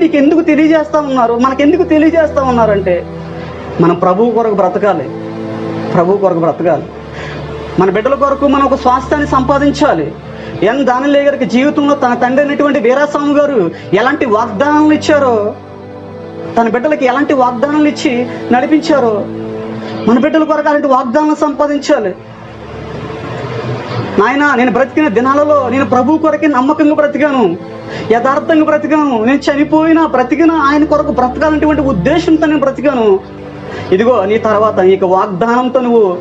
మీకు ఎందుకు తెలియజేస్తా ఉన్నారు మనకెందుకు తెలియజేస్తా ఉన్నారంటే మనం ప్రభువు కొరకు బ్రతకాలి. ప్రభువు కొరకు బ్రతకాలి. మన బిడ్డల కొరకు మనం ఒక స్వాస్థ్యాన్ని సంపాదించాలి. ఎన్ దానిలే గారికి జీవితంలో తన తండ్రి అయినటువంటి వీరాస్వామి గారు ఎలాంటి వాగ్దానాలు ఇచ్చారో తన బిడ్డలకి ఎలాంటి వాగ్దానాలు ఇచ్చి నడిపించారో మన బిడ్డల కొరకు అలాంటి వాగ్దానాలు సంపాదించాలి. నాయన నేను బ్రతికిన దినాలలో నేను ప్రభు కొరకే నమ్మకంగా బ్రతికాను. యథార్థంగా బ్రతికాను. నేను చనిపోయినా బ్రతికినా ఆయన కొరకు బ్రతకాలనేటువంటి ఉద్దేశంతో నేను బ్రతికాను. ఇదిగో నీ తర్వాత నీకు వాగ్దానంతో నువ్వు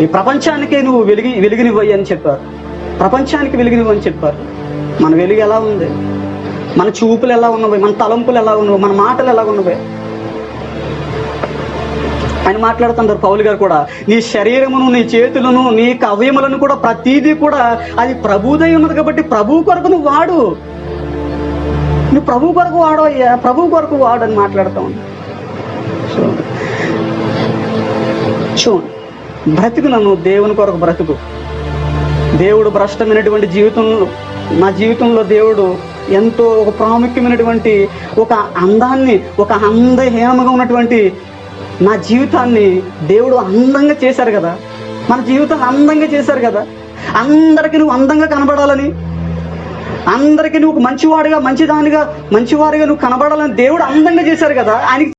ఈ ప్రపంచానికే నువ్వు వెలిగి వెలిగినివ్వయి అని చెప్పారు. ప్రపంచానికి వెలిగినివ్వు అని చెప్పారు. మన వెలుగు ఎలా ఉంది? మన చూపులు ఎలా ఉన్నవి? మన తలంపులు ఎలా ఉన్నవి? మన మాటలు ఎలా ఉన్నవి? ఆయన మాట్లాడుతున్నారు పౌలు గారు కూడా నీ శరీరమును నీ చేతులను నీ అవయములను కూడా ప్రతీదీ కూడా అది ప్రభుదై ఉన్నది కాబట్టి ప్రభు కొరకు నువ్వు వాడు. నువ్వు ప్రభు కొరకు వాడు అయ్యా ప్రభు కొరకు వాడు అని మాట్లాడుతూ ఉన్నా. చూ బ్రతుకు నన్ను దేవుని కొరకు బ్రతుకు. దేవుడు భ్రష్టమైనటువంటి జీవితంలో నా జీవితంలో దేవుడు ఎంతో ఒక ప్రాముఖ్యమైనటువంటి ఒక అందాన్ని ఒక అందహీనముగా ఉన్నటువంటి నా జీవితాన్ని దేవుడు అందంగా చేశారు కదా. మన జీవితాన్ని అందంగా చేశారు కదా. అందరికీ నువ్వు అందంగా కనబడాలని అందరికీ నువ్వు మంచివాడిగా మంచిదానిగా మంచివాడిగా నువ్వు కనబడాలని దేవుడు అందంగా చేశారు కదా. ఆయనకి